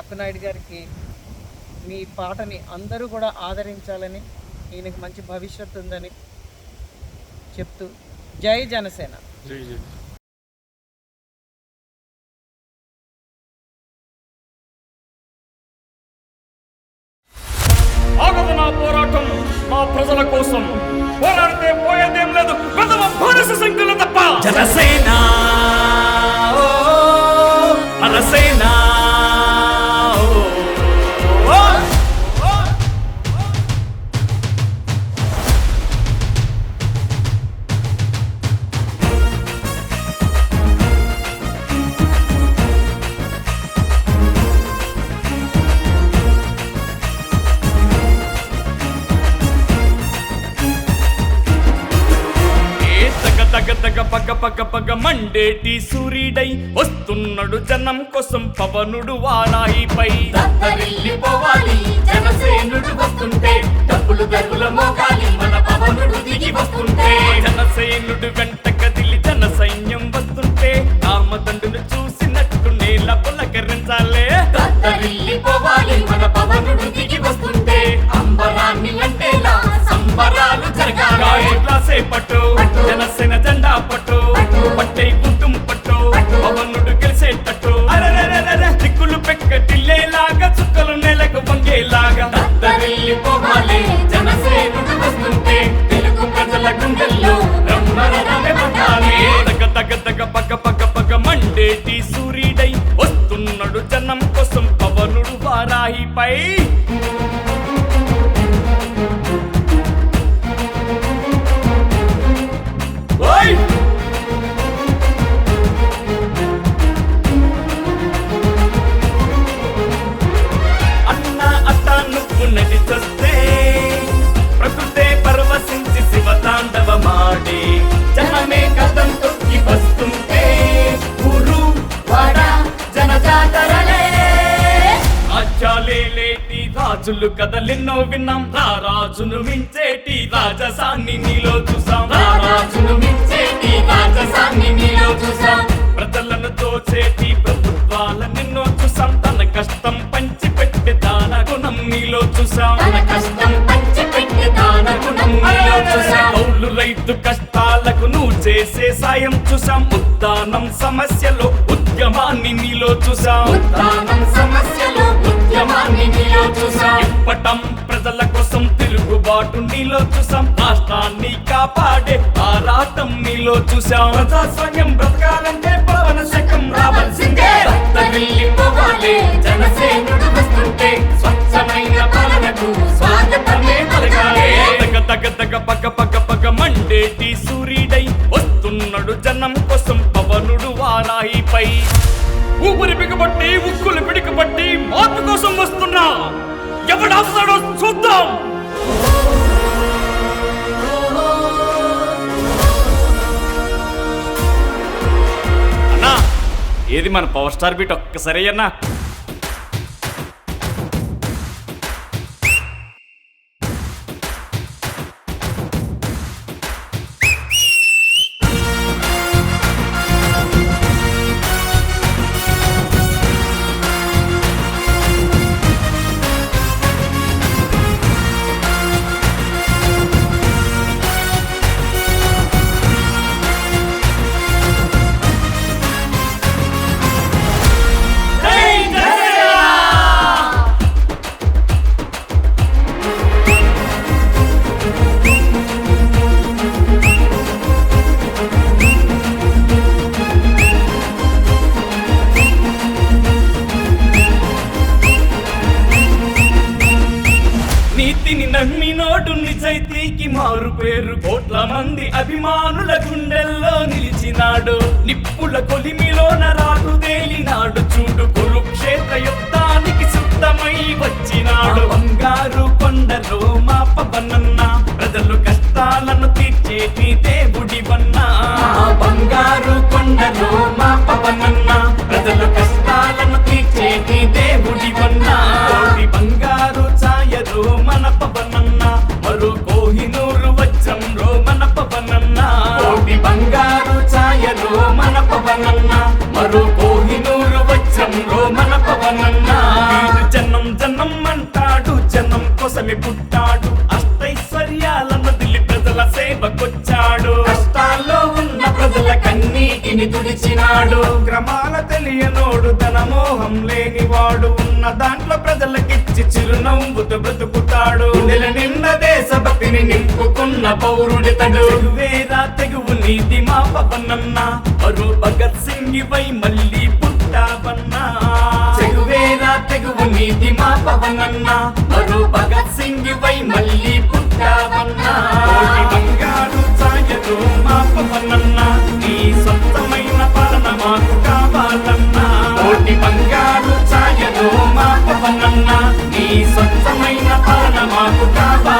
అప్పనాయుడు గారికి మీ పాటని అందరూ కూడా ఆదరించాలని ఈయనకి మంచి భవిష్యత్తు ఉందని చెప్తూ జై జనసేన. జై జై. పోరాటం మా ప్రజల కోసం. పోరాడితే పోయేదేం లేదు. ప్రథమ బానిస సంఖ్యలు తప్ప. జనసేన తగ తగ పగ పగ పగ మండేటి సూర్యుడై వస్తున్నాడు జనం కోసం పవనుడు వారాయిపై దత్తరిల్లిపోవాలి జనసేనుడు వస్తుంటే డబ్బులు గరుల మన పవనుడు దిగి వస్తుంటే. జనసేనుడు వారాయిపై రాజులు కథలెన్నో విన్నాం. రా రాజును మించేటి రాజసాన్ని నీలో చూసాం. రా రాజును మించేటి రాజసాన్ని నీలో చూసాం. ప్రజలను దోచేటి ప్రభుత్వాల నిన్నో చూసాం. తన కష్టం పంచి పెట్టే దాన గుణం నీలో చూసాం. తన కష్టం పంచిపెట్టి దాన గుణం నీలో చూసాం. కౌలు రైతు కష్టాలకు నువ్వు చేసే సాయం చూసాం. ఉద్దానం సమస్యలో ఉద్యమాన్ని నీలో చూసాం. ఉత్థానం సమస్యలు ఉద్యమాన్ని నీలో చూసాం. ఇప్పటం ప్రజల కోసం తిరుగుబాటు నీలో చూసాం. రాష్ట్రాన్ని కాపాడే ఆరాటం నీలో చూసాం. ప్రజాస్వామ్యం బ్రతకాలంటే పవన శకం రావాల్సిందే. దత్తరిల్లిపోవాలి జనసేనుడు వస్తుంటే స్వచ్ఛమైన పాలనకు స్వాగతమే పలకాలి. తగ తగ తగ పగ పగ పగ మండేటి సూర్యుడై వస్తున్నాడు జనం కోసం పవనుడు వారాయిపై. ఊపిరి బిగబట్టి ఉక్కులు మార్పు కోసం వస్తున్నా ఎవడాస్తాడో చూద్దాం. అన్నా ఏది మన పవర్ స్టార్ బీట్ ఒక్కసారి అన్నా మారు పేరు? కోట్ల మంది అభిమానుల గుండెల్లో నిలిచినాడు. నిప్పుల కొలిమిలోన రాటు తేలినాడు. చూడు కురుక్షేత్ర యుద్ధానికి సిద్ధమై వచ్చినాడు. బంగారు కొండలో మా పవనన్న ప్రజలు కష్టాలను తీర్చేటి దేవుడు. పుట్టుకొని పుట్టాడు. అష్టైశ్వర్యాలన్న దిల్లి ప్రజల సేవకొచ్చాడు. కష్టాల్లో ఉన్న ప్రజల కన్నీటిని తుడిచినాడు. క్రమాల తెలియనోడు తన మోహం లేనివాడు. ఉన్న దాంట్లో ప్రజలకిచ్చి చిరునవ్వుతో బ్రతుకుతాడు. నెల నిన్న దేశభక్తిని నింపుకున్న పౌరుడి తడు. వేదా తెగువు నీతి మా పవనన్నా. మరో భగత్ సింగ్ వై మళ్ళీ పుట్టావన్నా. నీది పవనన్న పవనన్నా మరో భగత్ సింగ్ వై మళ్ళీ పుట్టావన్నా. బంగారు ఛాయతో మా పవనన్నా నీ సొంతమైన పాలన మాకు కావాలన్నా. కోటి బంగారు ఛాయతో మా పవనన్నా నీ సొంతమైన పాలన మాకు కావాలి